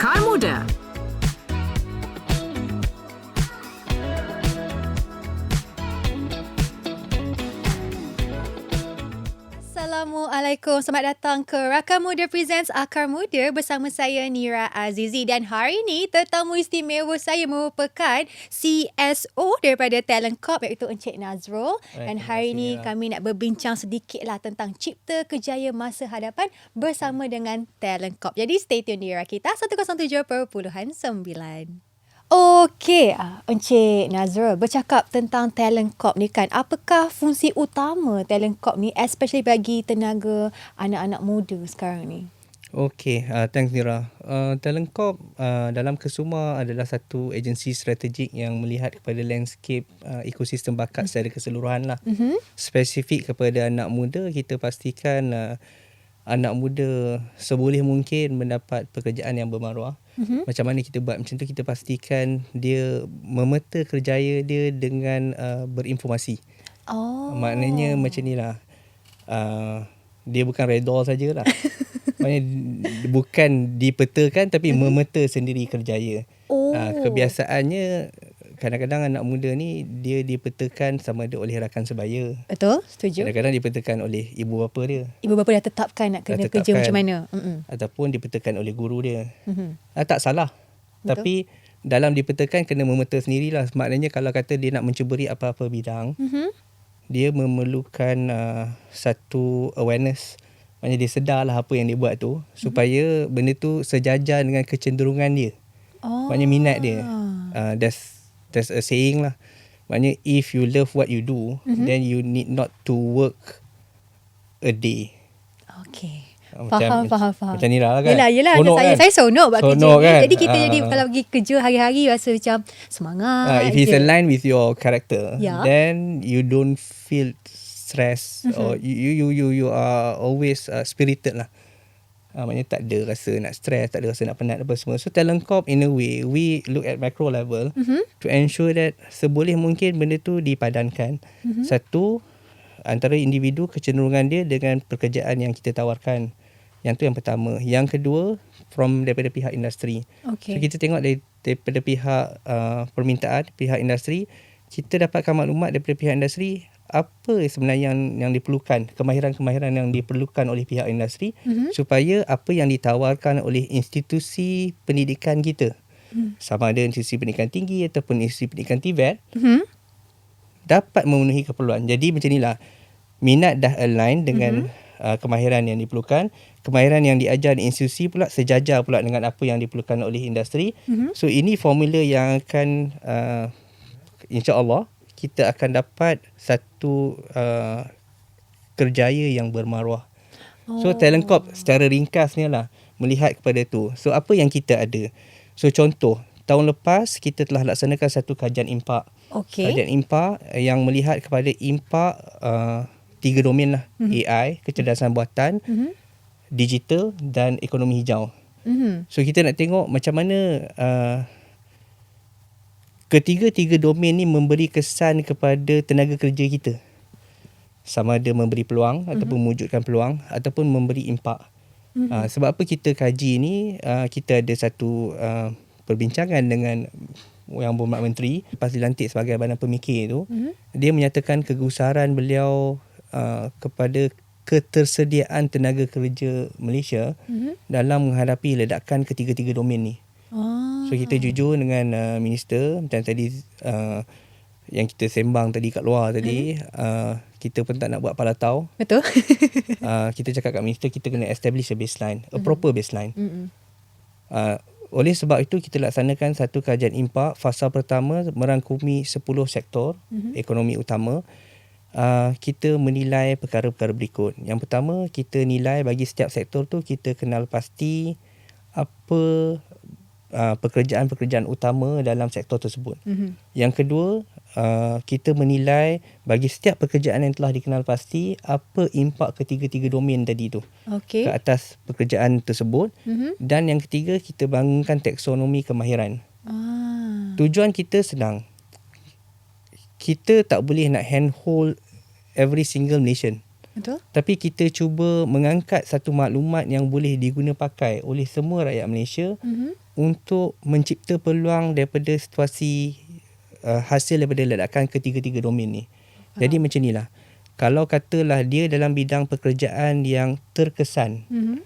Akar Assalamualaikum. Selamat datang ke Rakam Muda Presents Akar Muda bersama saya Nira Azizi dan hari ini tetamu istimewa saya merupakan CSO daripada Talent Corp iaitu Encik Nazrul dan hari ini kami nak berbincang sedikit lah tentang cipta kejaya masa hadapan bersama dengan Talent Corp. Jadi stay tune Nira kita 107.9. Okey, ah, Encik Nazrul bercakap tentang Talent Corp ni kan. Apakah fungsi utama Talent Corp ni especially bagi tenaga anak-anak muda sekarang ni? Okay, uh, thanks Nira. Uh, Talent Corp uh, dalam Kesuma adalah satu agensi strategik yang melihat kepada landscape uh, ekosistem bakat secara keseluruhan lah. Mhm. Spesifik kepada anak muda, kita pastikan uh, anak muda seboleh mungkin mendapat pekerjaan yang bermaruah. Mhm. Macam mana kita buat macam tu, kita pastikan dia memeta kerjaya dia dengan uh, berinformasi. Oh. Maknanya macam ni lah. Uh, dia bukan redor sajalah. Maknanya bukan dipetakan tapi memeta sendiri kerjaya. Oh. Uh, kebiasaannya kadang-kadang anak muda ni dia dipetakan sama ada oleh rakan sebaya. Betul, setuju. Kadang-kadang dipetakan oleh ibu bapa dia Ibu bapa dah tetapkan nak kena Dah kerja tetapkan. macam mana. Mm-mm. ataupun dipetakan oleh guru dia. Mhm. Ah, tak salah. Betul. Tapi dalam dipetakan kena memeta sendirilah. Maknanya kalau kata dia nak mencuburi apa-apa bidang, Mhm. dia memerlukan uh, satu awareness. Maknanya dia sedarlah apa yang dia buat tu supaya benda tu sejajar dengan kecenderungan dia. Oh. Maknanya minat dia. Uh, that's that's a saying lah. Maknanya if you love what you do, Mhm. then you need not to work a day. Okey. Ah, Faham, faham, faham. Macam Nira lah kan. Yelah, yelah. Seronok saya, kan? saya seronok buat kerja. Seronok kan? Jadi kita Ah. jadi kalau pergi kerja hari-hari rasa macam semangat Uh, if it's aligned with your character, Yeah. then you don't feel stress Mhm. or you you you you you are always uh, spirited lah. Uh, maknanya tak ada rasa nak stress, tak ada rasa nak penat apa semua. So talent corp in a way, we look at macro level Mhm. to ensure that seboleh mungkin benda tu dipadankan. Mhm. Satu, antara individu kecenderungan dia dengan pekerjaan yang kita tawarkan. Yang tu yang pertama. Yang kedua, from daripada pihak industri. Okey. So kita tengok dari, daripada pihak uh, permintaan, pihak industri, kita dapatkan maklumat daripada pihak industri apa sebenarnya yang yang diperlukan, kemahiran-kemahiran yang diperlukan oleh pihak industri Mhm. supaya apa yang ditawarkan oleh institusi pendidikan kita Hmm. sama ada institusi pendidikan tinggi ataupun institusi pendidikan TVET Mhm. dapat memenuhi keperluan. Jadi macam inilah minat dah align dengan Mhm. uh, kemahiran yang diperlukan, kemahiran yang diajar di institusi pula sejajar pula dengan apa yang diperlukan oleh industri. Mhm. So ini formula yang akan uh, insya-Allah kita akan dapat satu uh, kerjaya yang bermaruah. So talent corp secara ringkasnya lah melihat kepada tu. So apa yang kita ada? So contoh tahun lepas kita telah laksanakan satu kajian impak. Okey. Kajian impak yang melihat kepada impak uh, tiga domain lah. Mhm. AI, kecerdasan buatan, Mhm. digital dan ekonomi hijau. Mhm. So kita nak tengok macam mana uh, ketiga-tiga domain ni memberi kesan kepada tenaga kerja kita. Sama ada memberi peluang mm-hmm. ataupun mewujudkan peluang ataupun memberi impak. Mhm. Mm-hmm. Uh, sebab apa kita kaji ni uh, kita ada satu uh, perbincangan dengan yang berhormat menteri lepas dilantik sebagai badan pemikir tu Mhm. dia menyatakan kegusaran beliau uh, kepada ketersediaan tenaga kerja Malaysia Mhm. dalam menghadapi ledakan ketiga-tiga domain ni. Oh. So kita jujur dengan uh, minister macam tadi uh, yang kita sembang tadi kat luar tadi uh, kita pun tak nak buat palatau. Betul? Uh, kita cakap kat minister kita kena establish a baseline, a proper baseline. Mhm. Uh, oleh sebab itu kita laksanakan satu kajian impak fasa pertama merangkumi 10 sektor Mhm. ekonomi utama. Uh, kita menilai perkara-perkara berikut. Yang pertama, kita nilai bagi setiap sektor tu kita kenal pasti apa uh, pekerjaan-pekerjaan utama dalam sektor tersebut. Mhm. Yang kedua, uh, kita menilai bagi setiap pekerjaan yang telah dikenal pasti apa impak ketiga-tiga domain tadi tu Okey. ke atas pekerjaan tersebut. Mhm. Dan yang ketiga, kita bangunkan taksonomi kemahiran. Ah. Tujuan kita senang. Kita tak boleh nak handhold every single nation. Betul? Tapi kita cuba mengangkat satu maklumat yang boleh diguna pakai oleh semua rakyat Malaysia Mhm. Untuk mencipta peluang daripada situasi uh, hasil daripada ledakan ketiga-tiga domain ni. Jadi macam inilah. Kalau katalah dia dalam bidang pekerjaan yang terkesan Mhm.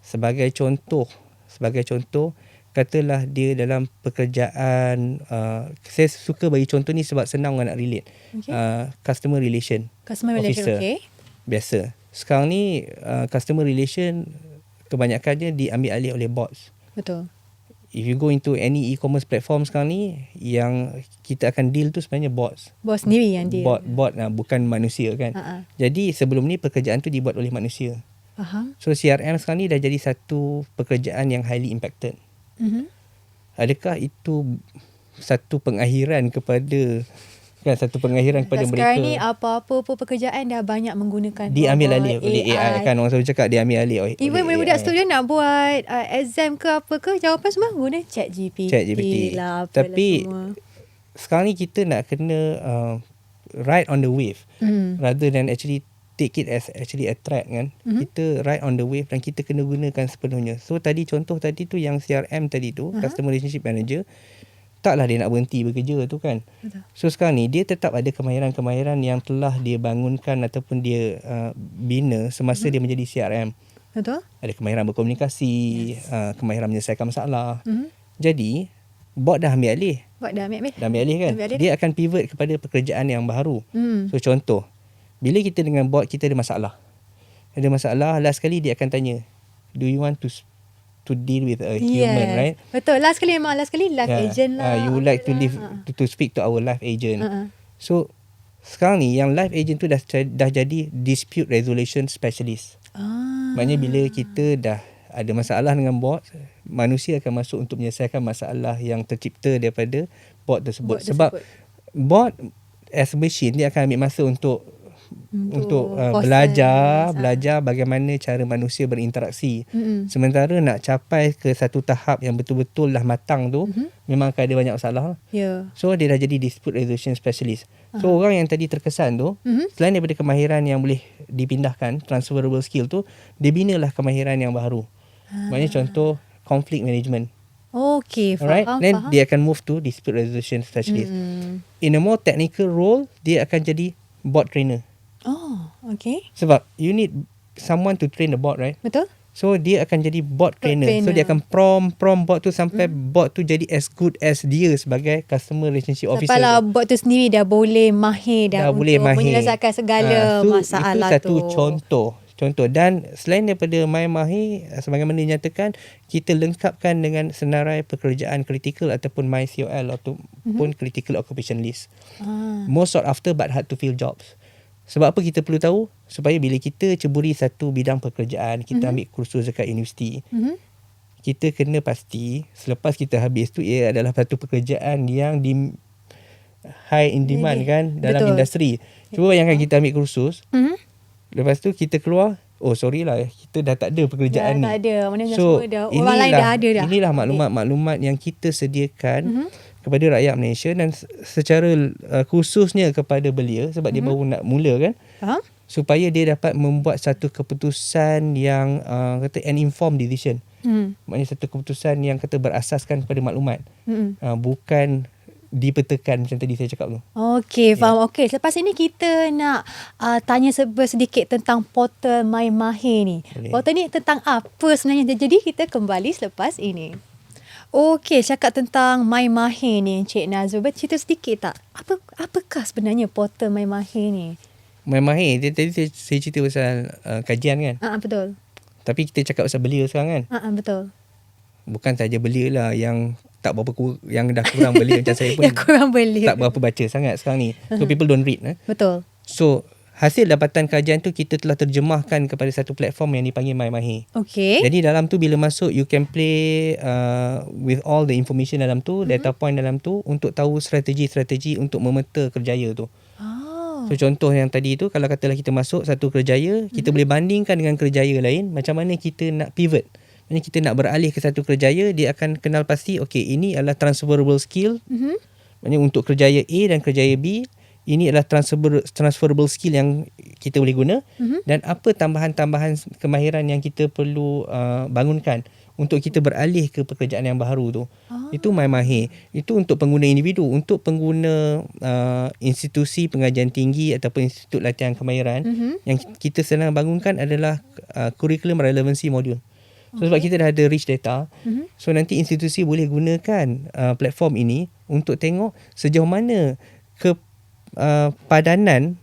sebagai contoh sebagai contoh katalah dia dalam pekerjaan uh, saya suka bagi contoh ni sebab senang orang nak relate Okay. uh, customer relation Customer relation, officer. okay. biasa sekarang ni uh, customer relation kebanyakannya diambil alih oleh bots Betul. If you go into any e-commerce platform sekarang ni yang kita akan deal tu sebenarnya bots Bos sendiri yang dia. bot bot uh, bukan manusia kan Ha-ha. jadi sebelum ni pekerjaan tu dibuat oleh manusia Faham? so CRM sekarang ni dah jadi satu pekerjaan yang highly impacted Mhm. adakah itu satu pengakhiran kepada kan satu pengakhiran kepada Dan mereka sekarang ni apa-apa pun pekerjaan dah banyak menggunakan diambil alih oleh AI. kan orang selalu cakap diambil alih oleh Even oleh budak-budak AI. student nak buat uh, exam ke apa ke jawapan semua guna chat GPT Chat GPT. lah Tapi semua. sekarang ni kita nak kena uh, ride on the wave Hmm. rather than actually take it as actually a threat kan Mhm. kita ride on the wave dan kita kena gunakan sepenuhnya so tadi contoh tadi tu yang CRM tadi tu Aha. customer relationship manager taklah dia nak berhenti bekerja tu kan Betul. so sekarang ni dia tetap ada kemahiran-kemahiran yang telah dia bangunkan ataupun dia uh, bina semasa Mhm. dia menjadi CRM Betul? ada kemahiran berkomunikasi yes. uh, kemahiran menyelesaikan masalah Mhm. jadi bot dah ambil alih Buat dah ambil ambil. dah ambil alih kan Ambil alih. dia akan pivot kepada pekerjaan yang baru Hmm. So contoh, bila kita dengan bot kita ada masalah. Ada masalah, last kali dia akan tanya, do you want to to deal with a human, right? Betul. Last kali memang last kali live Yeah. agent lah. Ah, you would like to live Ha. to, to speak to our live agent. Ha. So sekarang ni yang live agent tu dah dah jadi dispute resolution specialist. Ah. Maknanya bila kita dah ada masalah dengan bot, manusia akan masuk untuk menyelesaikan masalah yang tercipta daripada bot tersebut. Bot Sebab tersebut. bot as a machine dia akan ambil masa untuk untuk, uh, proses. belajar Ah. belajar bagaimana cara manusia berinteraksi. Mm-mm. Sementara nak capai ke satu tahap yang betul-betul dah matang tu Mhm. memang akan ada banyak masalah. Ya. So dia dah jadi dispute resolution specialist. So orang yang tadi terkesan tu Mhm. selain daripada kemahiran yang boleh dipindahkan transferable skill tu dia binalah kemahiran yang baru. Ah. Maknanya contoh conflict management. Okay, Alright. faham, Then faham. dia akan move to dispute resolution specialist. Mm-mm. In a more technical role dia akan jadi bot trainer. Oh, okay. Sebab you need someone to train the bot, right? Betul? So dia akan jadi bot trainer. So trainer. dia akan prompt prompt bot tu sampai mm. bot tu jadi as good as dia sebagai customer relationship officer. Tu. bot tu sendiri dah boleh mahir dah, dah untuk boleh mahir. menyelesaikan segala Ah, so masalah itu satu tu. contoh. Contoh dan selain daripada main mahir sebagaimana dinyatakan kita lengkapkan dengan senarai pekerjaan kritikal ataupun MyCOL ataupun mm-hmm. critical occupation list. Ah. Most sought after but hard to fill jobs. Sebab apa kita perlu tahu? Supaya bila kita ceburi satu bidang pekerjaan, kita mm-hmm. ambil kursus dekat universiti, Mhm. kita kena pasti selepas kita habis tu ia adalah satu pekerjaan yang di high in demand Jadi, kan dalam betul. industri. Cuba bayangkan kita ambil kursus, Mhm. lepas tu kita keluar, oh sorry lah kita dah tak ada pekerjaan Dah ni. tak ada. Mana So semua dah, orang lain dah ada dah. Inilah maklumat-maklumat yang kita sediakan Mhm. Kepada rakyat Malaysia dan se- secara uh, khususnya kepada belia sebab dia Mhm. baru nak mula kan Faham? supaya dia dapat membuat satu keputusan yang uh, kata an informed decision. Hmm. Maknanya satu keputusan yang kata berasaskan kepada maklumat. Hmm. Uh, bukan dipetakan macam tadi saya cakap tu. Okey, faham. Okey, selepas ini kita nak uh, tanya sedikit tentang portal My Mahir ni. Boleh. Portal ni tentang apa sebenarnya? Jadi kita kembali selepas ini. Okey, cakap tentang My Mahir ni, Encik Nazrul. Bercerita sedikit tak? Apa apakah sebenarnya portal My Mahir ni? Main mahir, dia- tadi saya, saya cerita pasal uh, kajian kan. Ah, betul. Tapi kita cakap pasal belia sekarang kan. Ah, ah, betul. Bukan saja belia lah yang tak berapa kur- yang dah kurang belia macam saya pun Yang kurang beli. tak berapa baca sangat sekarang ni. So people don't read. Eh. Betul. So hasil dapatan kajian tu kita telah terjemahkan kepada satu platform yang dipanggil My Mahir. Okey. Jadi dalam tu bila masuk you can play uh, with all the information dalam tu, mm-hmm. data point dalam tu untuk tahu strategi-strategi untuk memeta kerjaya tu. Oh. So contoh yang tadi tu kalau katalah kita masuk satu kerjaya, kita boleh bandingkan dengan kerjaya lain macam mana kita nak pivot. Maksudnya kita nak beralih ke satu kerjaya, dia akan kenal pasti okey ini adalah transferable skill. Mhm. Maksudnya untuk kerjaya A dan kerjaya B, ini adalah transfer, transferable skill yang kita boleh guna Mhm. dan apa tambahan-tambahan kemahiran yang kita perlu uh, bangunkan untuk kita beralih ke pekerjaan yang baru tu. Ah. Itu My Mahir. Itu untuk pengguna individu, untuk pengguna uh, institusi pengajian tinggi ataupun institut latihan kemahiran Mhm. yang kita sedang bangunkan adalah uh, curriculum relevancy module. So sebab kita dah ada rich data, Mhm. so nanti institusi boleh gunakan uh, platform ini untuk tengok sejauh mana ke uh, padanan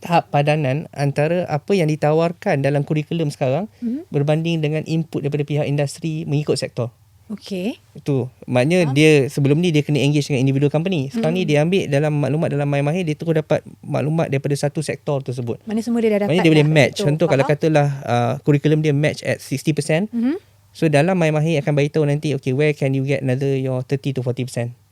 tahap padanan antara apa yang ditawarkan dalam kurikulum sekarang Mhm. berbanding dengan input daripada pihak industri mengikut sektor. Okey. Itu. Maknanya dia sebelum ni dia kena engage dengan individual company. Sekarang Hmm. ni dia ambil dalam maklumat dalam My Mahir dia terus dapat maklumat daripada satu sektor tersebut. Mana semua dia dah dapat. Maknanya dia boleh match. Betul. Contoh kalau katalah uh, kurikulum dia match at 60%. Mhm. So dalam My Mahir akan beritahu nanti okay where can you get another your 30 to 40% Oh.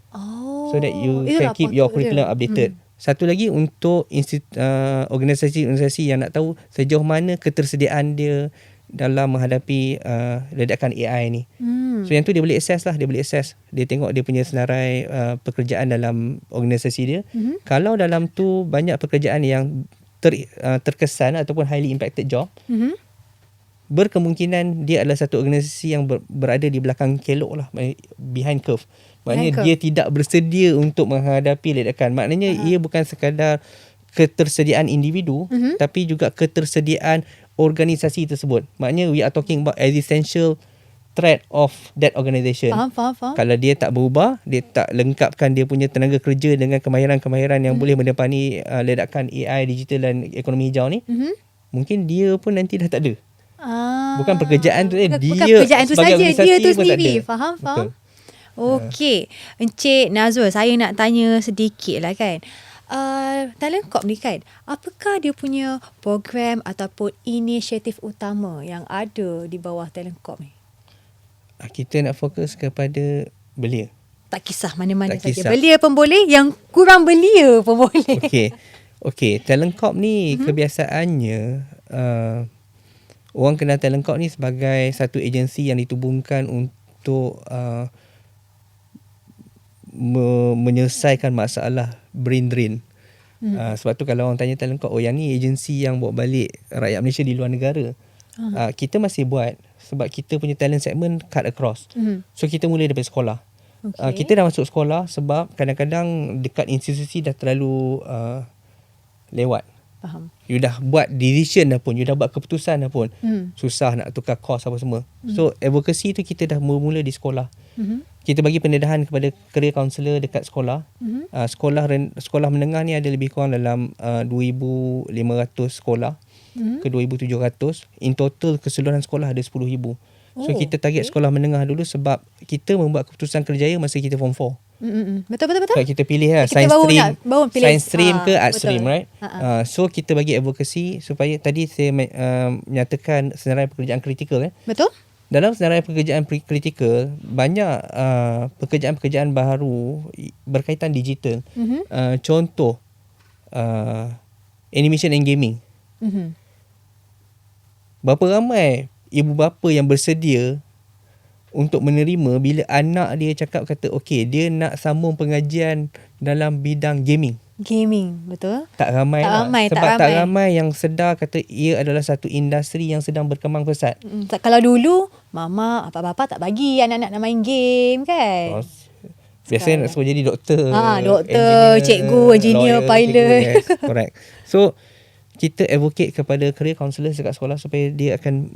So that you Itulah can keep your dia. curriculum updated. Hmm. Satu lagi untuk instit, uh, organisasi-organisasi yang nak tahu sejauh mana ketersediaan dia dalam menghadapi uh, ledakan AI ni. Hmm. So yang tu dia boleh access lah, dia boleh access. Dia tengok dia punya senarai uh, pekerjaan dalam organisasi dia. Mhm. Kalau dalam tu banyak pekerjaan yang ter, uh, terkesan ataupun highly impacted job, Mhm. berkemungkinan dia adalah satu organisasi yang ber, berada di belakang kelok lah behind curve maknanya dia tidak bersedia untuk menghadapi ledakan maknanya ia bukan sekadar ketersediaan individu Mhm. tapi juga ketersediaan organisasi tersebut maknanya we are talking about existential threat of that organisation Faham, faham, faham. kalau dia tak berubah dia tak lengkapkan dia punya tenaga kerja dengan kemahiran-kemahiran yang boleh mendepani uh, ledakan AI digital dan ekonomi hijau ni Mhm. mungkin dia pun nanti dah tak ada Ah. Bukan pekerjaan tu, eh, Bukan- dia Bukan pekerjaan tu saja, dia tu sendiri. Faham, faham. Betul. Okey. Encik Nazul, saya nak tanya sedikit lah kan. Uh, Talent Corp ni kan, apakah dia punya program ataupun inisiatif utama yang ada di bawah Talent Corp ni? Ah, Kita nak fokus kepada belia. Tak kisah mana-mana Tak saja. kisah. Belia pun boleh, yang kurang belia pun boleh. Okey. Okey, Talent Corp ni Mhm. kebiasaannya uh, orang kenal Talent Corp ni sebagai satu agensi yang ditubuhkan untuk uh, me- menyelesaikan masalah brain drain. Hmm. Uh, sebab tu kalau orang tanya Talent Corp, oh yang ni agensi yang bawa balik rakyat Malaysia di luar negara. Uh, kita masih buat sebab kita punya talent segment cut across. Mhm. So kita mula daripada sekolah. Okey. Uh, kita dah masuk sekolah sebab kadang-kadang dekat institusi dah terlalu uh, lewat. Faham. You dah buat decision dah pun, you dah buat keputusan dah pun. Hmm. Susah nak tukar course apa semua. So advocacy tu kita dah mula di sekolah. Mhm. Kita bagi pendedahan kepada career counselor dekat sekolah. Mhm. Uh, sekolah sekolah menengah ni ada lebih kurang dalam uh, 2500 sekolah Mhm. ke 2700. In total keseluruhan sekolah ada 10,000. So Oh, kita target okay. sekolah menengah dulu sebab kita membuat keputusan kerjaya masa kita form 4. Mm, mm, mm. Betul, betul, betul. Sebab kita pilih lah Kita science baru stream, nak- baru pilih. science stream Ah, ke art betul. stream right? Ha, ha. Uh, so kita bagi advokasi supaya tadi saya uh, menyatakan senarai pekerjaan kritikal eh. Betul? Dalam senarai pekerjaan kritikal banyak uh, pekerjaan-pekerjaan baru berkaitan digital. Mhm. Uh, contoh uh, animation and gaming. Mhm. Berapa ramai ibu bapa yang bersedia untuk menerima bila anak dia cakap kata okey dia nak sambung pengajian dalam bidang gaming. Gaming, betul? Tak ramai Tak lah. ramai, tak Sebab tak ramai. ramai yang sedar kata ia adalah satu industri yang sedang berkembang pesat. Mm, tak- kalau dulu, mama, apa bapa tak bagi anak-anak nak main game kan? Oh, Biasanya nak suruh jadi doktor. Ah, doktor, cikgu, engineer, pilot. yes, correct. So, kita advocate kepada career counsellor dekat sekolah supaya dia akan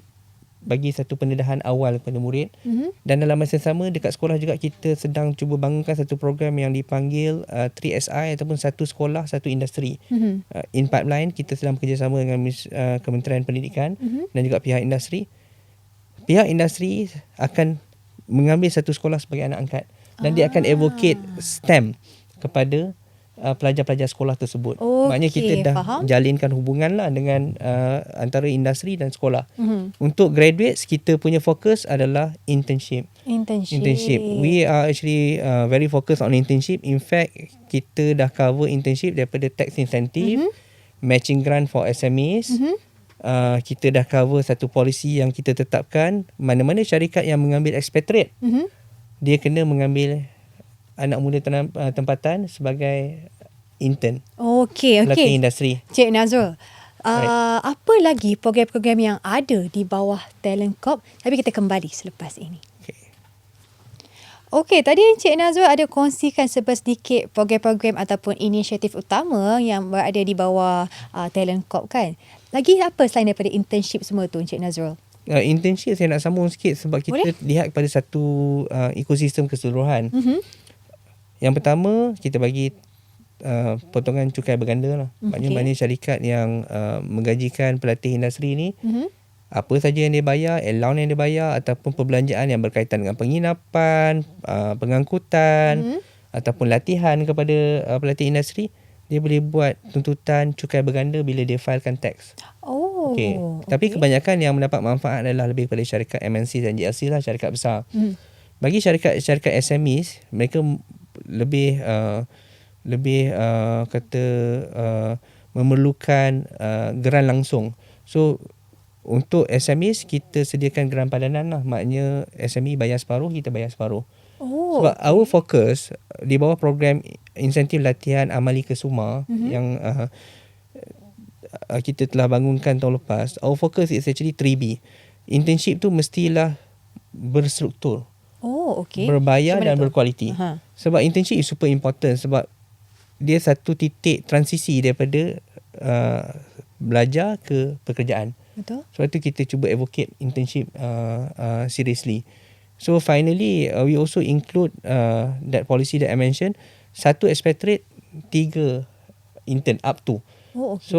bagi satu pendedahan awal kepada murid. Mhm. Dan dalam masa yang sama dekat sekolah juga kita sedang cuba bangunkan satu program yang dipanggil uh, 3SI ataupun satu sekolah satu industri. Mhm. Uh, in pipeline kita sedang bekerjasama dengan uh, Kementerian Pendidikan Mhm. dan juga pihak industri. Pihak industri akan mengambil satu sekolah sebagai anak angkat dan dia akan advocate STEM kepada uh, pelajar-pelajar sekolah tersebut. Okey, Maknanya kita dah faham. jalinkan hubungan lah dengan uh, antara industri dan sekolah. Mhm. Untuk graduates kita punya fokus adalah internship. Internship. Internship. We are actually uh, very focused on internship. In fact, kita dah cover internship daripada tax incentive, Mhm. matching grant for SMEs. Mhm. Uh, kita dah cover satu polisi yang kita tetapkan. Mana-mana syarikat yang mengambil expatriate, Mhm. dia kena mengambil anak muda uh, tempatan sebagai intern. Okey, okey. industri. Cik Nazrul, uh, apa lagi program-program yang ada di bawah Talent Corp? Tapi kita kembali selepas ini. Okay. Okey, tadi Encik Nazrul ada kongsikan sedikit program-program ataupun inisiatif utama yang berada di bawah uh, Talent Corp kan. Lagi apa selain daripada internship semua tu Encik Nazrul? Uh, internship saya nak sambung sikit sebab kita Boleh. lihat kepada satu uh, ekosistem keseluruhan. Mhm. Yang pertama kita bagi uh, potongan cukai berganda lah. Maknanya Okey. mana syarikat yang uh, menggajikan pelatih industri ni Mhm. apa saja yang dia bayar, allowance yang dia bayar ataupun perbelanjaan yang berkaitan dengan penginapan, uh, pengangkutan Mhm. ataupun latihan kepada uh, pelatih industri, dia boleh buat tuntutan cukai berganda bila dia filekan tax. Oh. Okey. Tapi kebanyakan yang mendapat manfaat adalah lebih kepada syarikat MNC dan GLC lah, syarikat besar. Mhm. Bagi syarikat-syarikat SMEs, mereka lebih uh, lebih uh, kata uh, memerlukan uh, geran langsung. So untuk SMEs kita sediakan geran padanan lah. Maknanya SME bayar separuh, kita bayar separuh. Oh. Sebab our focus di bawah program insentif latihan amali kesuma mm-hmm. yang uh, uh, kita telah bangunkan tahun lepas, our focus is actually 3B. Internship tu mestilah berstruktur, Oh, okey. berbayar Macam dan tu? berkualiti. Aha. Sebab internship is super important sebab dia satu titik transisi daripada uh, belajar ke pekerjaan. Betul? Sebab tu kita cuba advocate internship uh, uh, seriously. So finally uh, we also include uh, that policy that I mentioned satu expatriate tiga intern up to. Oh, okey. So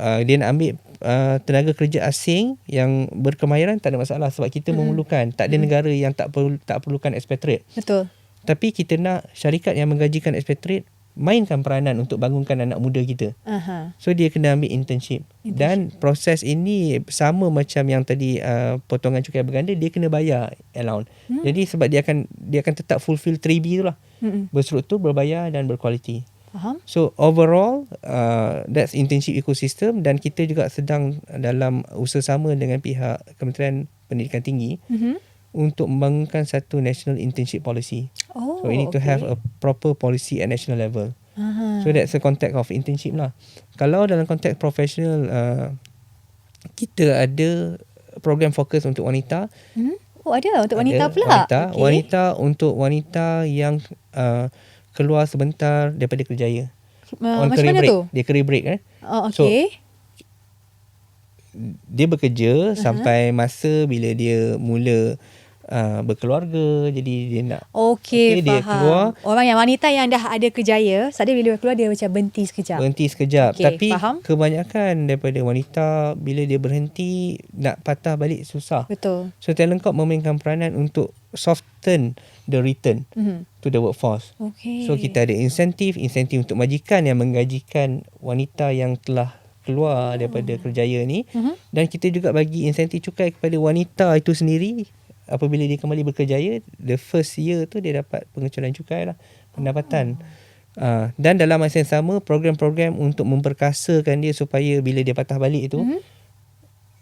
uh, dia nak ambil uh, tenaga kerja asing yang berkemahiran tak ada masalah sebab kita Hmm. memerlukan tak ada negara yang tak perlu tak perlukan expatriate. Betul. Tapi kita nak syarikat yang menggajikan expatriate mainkan peranan untuk bangunkan anak muda kita. Aha. So dia kena ambil internship. Internship. Dan proses ini sama macam yang tadi uh, potongan cukai berganda dia kena bayar allowance. Hmm. Jadi sebab dia akan dia akan tetap fulfill 3B tu lah. Mm-mm. Berstruktur, berbayar dan berkualiti. Faham? So overall uh, that's internship ecosystem dan kita juga sedang dalam usaha sama dengan pihak Kementerian Pendidikan Tinggi Mhm. untuk membangunkan satu national internship policy. Oh, So we need to have a proper policy at national level. Aha. So that's the context of internship lah. Kalau dalam konteks profesional uh, kita ada program fokus untuk wanita. Hmm? Oh, ada untuk wanita ada pula. Wanita, Okey. wanita untuk wanita yang uh, keluar sebentar daripada kerjaya. Uh, On macam career mana break. tu? Dia career break eh. Oh, So, okey. Dia bekerja uh-huh. sampai masa bila dia mula uh, berkeluarga. Jadi dia nak Okey, okey, dia faham. keluar. Orang yang wanita yang dah ada kerjaya, sadar bila keluar dia macam berhenti sekejap. Berhenti sekejap Okey, Tapi faham. kebanyakan daripada wanita Bila dia berhenti Nak patah balik susah Betul. So Talent Corp memainkan peranan untuk soften the return Mhm. to the workforce. Okey. So kita ada insentif, insentif untuk majikan yang menggajikan wanita yang telah keluar daripada kerjaya ni Mhm. dan kita juga bagi insentif cukai kepada wanita itu sendiri apabila dia kembali berkerjaya the first year tu dia dapat pengecualian cukai lah pendapatan. Uh, dan dalam masa yang sama program-program untuk memperkasakan dia supaya bila dia patah balik tu Mhm.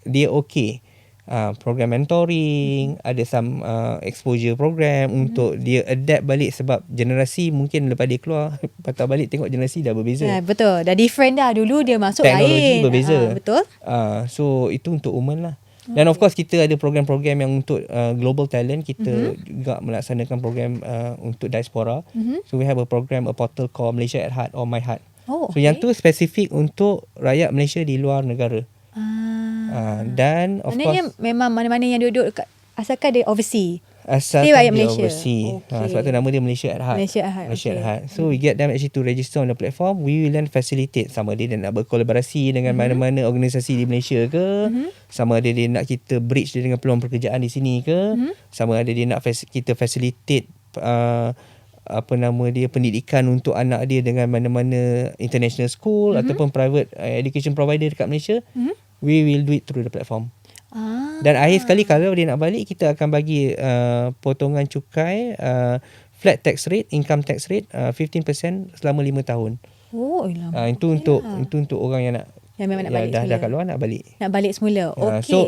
dia okey. Uh, program mentoring, ada some uh, exposure program Mhm. untuk dia adapt balik sebab generasi mungkin lepas dia keluar patah balik tengok generasi dah berbeza. Ya, betul. Dah different dah. Dulu dia masuk Teknologi lain. berbeza. Ah, betul. Uh, so itu untuk women lah. Dan of course kita ada program-program yang untuk uh, global talent kita mm-hmm. juga melaksanakan program uh, untuk diaspora. Mhm. So we have a program a portal called Malaysia at Heart or My Heart. Oh, So yang tu spesifik untuk rakyat Malaysia di luar negara. Ah. Uh, dan of Maknanya course memang mana-mana yang duduk dekat, asalkan dia overseas. asal dia dia Malaysia. overseas. Okey. Ha, sebab tu nama dia Malaysia at Heart. Malaysia at Heart, Malaysia at okey. Heart. So we get them actually to register on the platform. We will then facilitate sama ada dia nak berkolaborasi dengan Mhm. mana-mana organisasi di Malaysia ke, sama ada dia nak kita bridge dia dengan peluang pekerjaan di sini ke, Mhm. sama ada dia nak fac- kita facilitate uh, apa nama dia pendidikan untuk anak dia dengan mana-mana international school Mhm. ataupun private uh, education provider dekat Malaysia. Mhm. We will do it through the platform. Ah. Dan akhir sekali kalau dia nak balik kita akan bagi uh, potongan cukai uh, flat tax rate, income tax rate uh, 15% selama 5 tahun. Oh, lama. Uh, itu untuk itu untuk orang yang nak Yang memang nak yang balik dah semula. dah kat luar nak balik. Nak balik semula. Ah, Okey. so,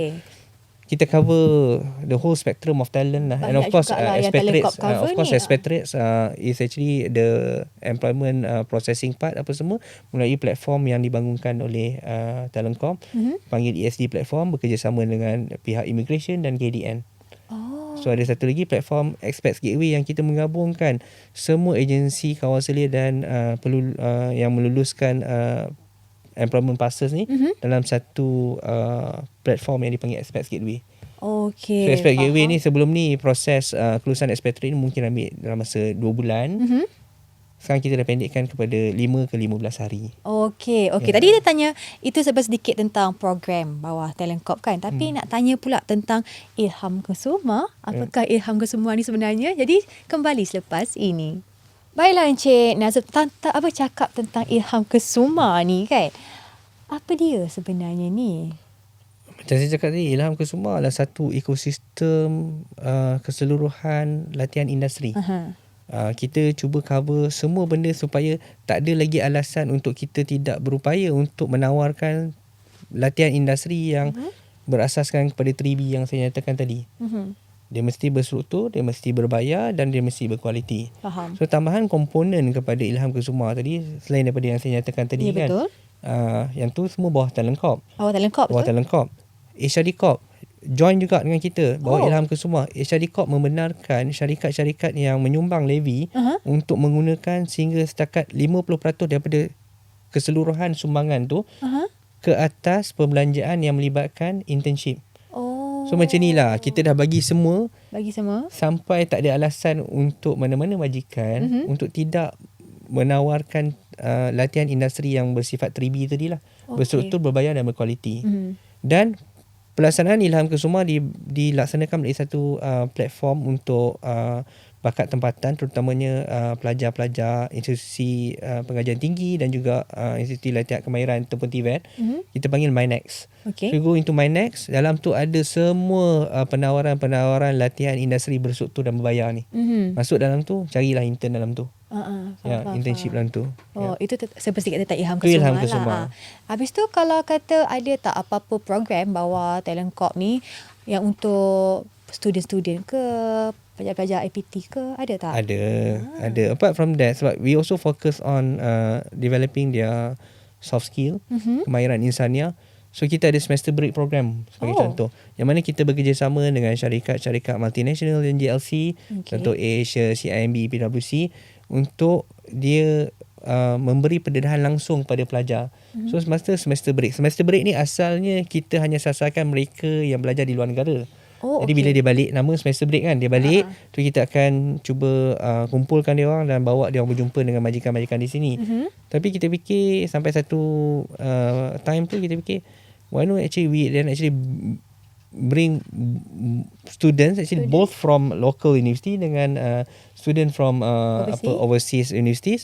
kita cover the whole spectrum of talent lah. And of Banyak course, uh, expatriates, uh, of course ni. expatriates uh, is actually the employment uh, processing part apa semua melalui platform yang dibangunkan oleh uh, Talent Corp. Mhm. Panggil ESD platform bekerjasama dengan pihak immigration dan KDN. Oh. So ada satu lagi platform Expats Gateway yang kita menggabungkan semua agensi kawal selia dan uh, perlu uh, yang meluluskan uh, employment passes ni Mhm. dalam satu uh, platform yang dipanggil Expats Gateway. Okey. So Expats Gateway ni sebelum ni proses uh, kelulusan expatriate ni mungkin ambil dalam masa 2 bulan. Mhm. Sekarang kita dah pendekkan kepada 5 ke 15 hari. Okey, okey. Ya. Tadi kita tanya itu sebab sedikit tentang program bawah Talent Corp kan. Tapi Hmm. nak tanya pula tentang Ilham Kesuma. Apakah Ilham Kesuma ni sebenarnya? Jadi kembali selepas ini. Baiklah Encik Nazif, tanta apa cakap tentang Ilham Kesuma ni kan? Apa dia sebenarnya ni? Macam saya cakap tadi, Ilham Kesuma adalah satu ekosistem uh, keseluruhan latihan industri. Aha. Uh, kita cuba cover semua benda supaya tak ada lagi alasan untuk kita tidak berupaya untuk menawarkan latihan industri yang Mhm. berasaskan kepada 3B yang saya nyatakan tadi. Mhm. Dia mesti berstruktur, dia mesti berbayar dan dia mesti berkualiti. Faham. So tambahan komponen kepada Ilham Kesuma tadi selain daripada yang saya nyatakan tadi Ya, kan. betul. Uh, yang tu semua bawah Talent Corp. Bawah Talent Corp Bawah betul? Talent Corp. HRD Corp join juga dengan kita bawa Oh. Ilham Kesuma. HRD Corp membenarkan syarikat-syarikat yang menyumbang levy Aha. untuk menggunakan sehingga setakat 50% daripada keseluruhan sumbangan tu Aha. ke atas perbelanjaan yang melibatkan internship. So macam ni lah kita dah bagi semua Bagi semua. sampai tak ada alasan untuk mana-mana majikan Mhm. untuk tidak menawarkan uh, latihan industri yang bersifat 3B tadi lah. Okey. Berstruktur, berbayar dan berkualiti. Mhm. Dan pelaksanaan Ilham Kesuma di, dilaksanakan melalui satu uh, platform untuk uh, bakat tempatan terutamanya uh, pelajar-pelajar institusi uh, pengajian tinggi dan juga uh, institusi latihan kemahiran ataupun TVET. Mhm. Kita panggil MyNext. Okey. So you go into MyNext, dalam tu ada semua uh, penawaran-penawaran latihan industri berstruktur dan berbayar ni. Mhm. Masuk dalam tu, carilah intern dalam tu. Uh-uh, Ya, internship dalam tu. Oh, Ya. itu tet- seperti kata Ilham Itu Kesuma Ilham lah. Kesuma. Ah. Habis tu kalau kata ada tak apa-apa program bawah Talent Corp ni yang untuk student-student ke, pelajar-pelajar IPT ke, ada tak? Ada, ada. Apart from that, sebab we also focus on uh, developing their soft skill, Mhm. kemahiran insania. So kita ada semester break program sebagai Oh. contoh. Yang mana kita bekerjasama dengan syarikat-syarikat multinational dan GLC, Okey. contoh Asia, CIMB, PwC untuk dia uh, memberi pendedahan langsung pada pelajar. Mhm. So semasa semester break. Semester break ni asalnya kita hanya sasarkan mereka yang belajar di luar negara. Oh, Jadi okey. bila dia balik nama semester break kan dia balik Ha. tu kita akan cuba uh, kumpulkan dia orang dan bawa dia orang berjumpa dengan majikan-majikan di sini. Mhm. Tapi kita fikir sampai satu uh, time tu kita fikir why not actually we then actually bring students actually Student. both from local university dengan uh, student from uh, Overseas. apa overseas universities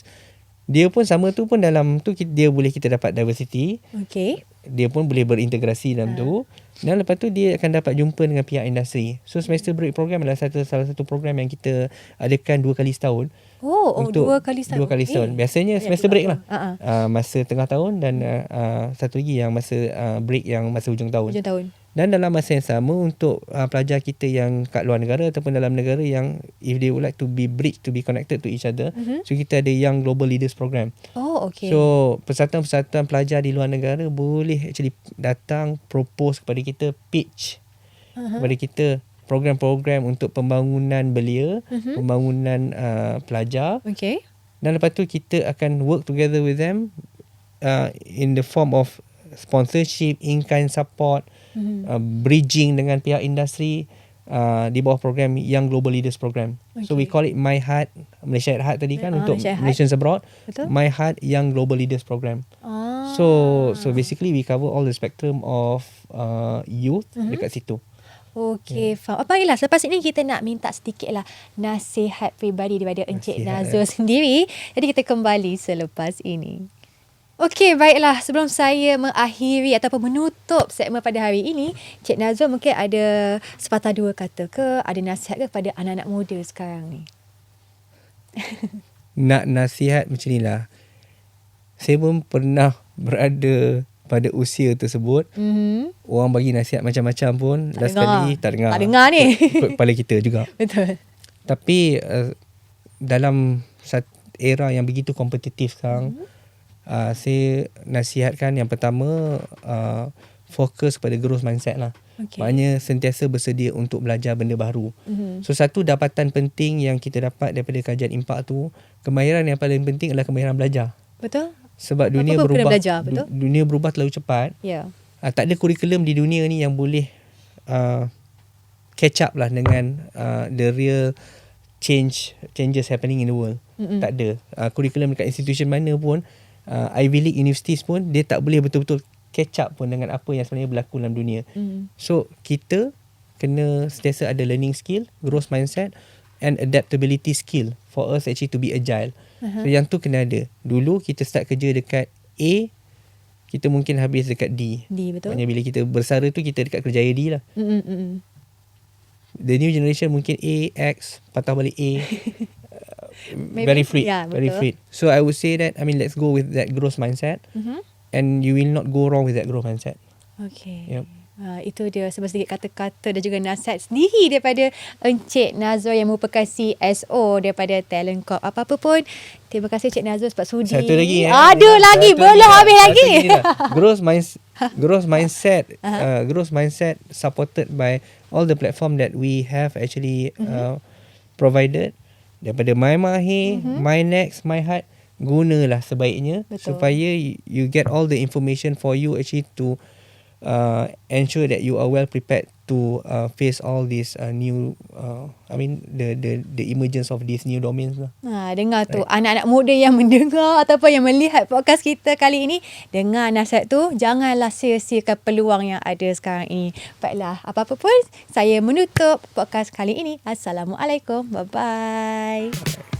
dia pun sama tu pun dalam tu kita, dia boleh kita dapat diversity Okey. dia pun boleh berintegrasi dalam Ha. tu dan lepas tu dia akan dapat jumpa dengan pihak industri so semester break program adalah satu salah satu program yang kita adakan dua kali setahun Oh, oh dua kali setahun. dua kali setahun biasanya banyak semester break lah ah. uh, masa tengah tahun dan uh, uh, satu lagi yang masa uh, break yang masa hujung tahun Hujung tahun. Dan dalam masa yang sama untuk uh, pelajar kita yang kat luar negara ataupun dalam negara yang if they would like to be bridge to be connected to each other Mhm. so kita ada Young Global Leaders Program Oh, okey. So persatuan-persatuan pelajar di luar negara boleh actually datang propose kepada kita pitch Aha. kepada kita program-program untuk pembangunan belia, Mhm. pembangunan uh, pelajar Okey. dan lepas tu kita akan work together with them uh, in the form of sponsorship, in-kind support, Mhm. uh, bridging dengan pihak industri uh, di bawah program Young Global Leaders Program. So we Okay. call it My Heart, Malaysia at Heart tadi kan Ah, untuk Malaysia. Malaysians abroad. Betul? My Heart Young Global Leaders Program. Ah. So so basically we cover all the spectrum of uh, youth Mhm. dekat situ. Okey, yeah. faham. Baiklah, selepas ini kita nak minta sedikit lah nasihat peribadi daripada Encik Nazul sendiri. Jadi kita kembali selepas ini. Okey, baiklah. Sebelum saya mengakhiri ataupun menutup segmen pada hari ini, Cik Nazul mungkin ada sepatah dua kata ke, ada nasihat ke kepada anak-anak muda sekarang ni? Nak nasihat macam ni lah. Saya pun pernah berada pada usia tersebut Mhm. orang bagi nasihat macam-macam pun Tak last dengar. kali tak dengar Tak dengar ni. Ikut kepala kita juga Betul. tapi uh, dalam era yang begitu kompetitif sekarang Mhm. Uh, saya nasihatkan yang pertama uh, fokus kepada growth mindset lah Okey. maknanya sentiasa bersedia untuk belajar benda baru Mhm. So satu dapatan penting yang kita dapat daripada kajian impak tu, kemahiran yang paling penting adalah kemahiran belajar. Betul? Sebab dunia Apa-apa berubah belajar, betul? du- dunia berubah terlalu cepat. Ya. Uh, tak ada kurikulum di dunia ni yang boleh uh, catch up lah dengan uh, the real change changes happening in the world. Mm-mm. Tak ada. Uh, kurikulum dekat institution mana pun uh, Ivy League universities pun dia tak boleh betul-betul catch up pun dengan apa yang sebenarnya berlaku dalam dunia. Mm. So kita kena sentiasa ada learning skill, growth mindset and adaptability skill for us actually to be agile. Uh-huh. So yang tu kena ada. Dulu kita start kerja dekat A, kita mungkin habis dekat D. D betul. Maknanya bila kita bersara tu kita dekat kerjaya D lah. Mm mm. The new generation mungkin A, X, patah balik A. Maybe, very free, yeah, very betul. free. So I would say that I mean let's go with that growth mindset Mhm. and you will not go wrong with that growth mindset. Okey. Yep. Uh, itu dia sebab sedikit kata-kata dan juga nasihat sendiri daripada Encik Nazro yang merupakan CSO daripada Talent Corp. Apa-apa pun, terima kasih Encik Nazro sebab sudi. Satu lagi eh. Ada lagi, Satu belum habis Satu lagi. growth mindset growth mindset uh, growth mindset supported by all the platform that we have actually uh, provided daripada My Mahir, My Next, My Heart gunalah sebaiknya Betul. supaya you, you get all the information for you actually to uh, ensure that you are well prepared to uh, face all these uh, new uh, I mean the the the emergence of these new domains lah. Ha, dengar tu anak-anak muda yang mendengar ataupun yang melihat podcast kita kali ini dengar nasihat tu janganlah sia-siakan peluang yang ada sekarang ini. Baiklah, apa-apa pun saya menutup podcast kali ini. Assalamualaikum. Bye bye.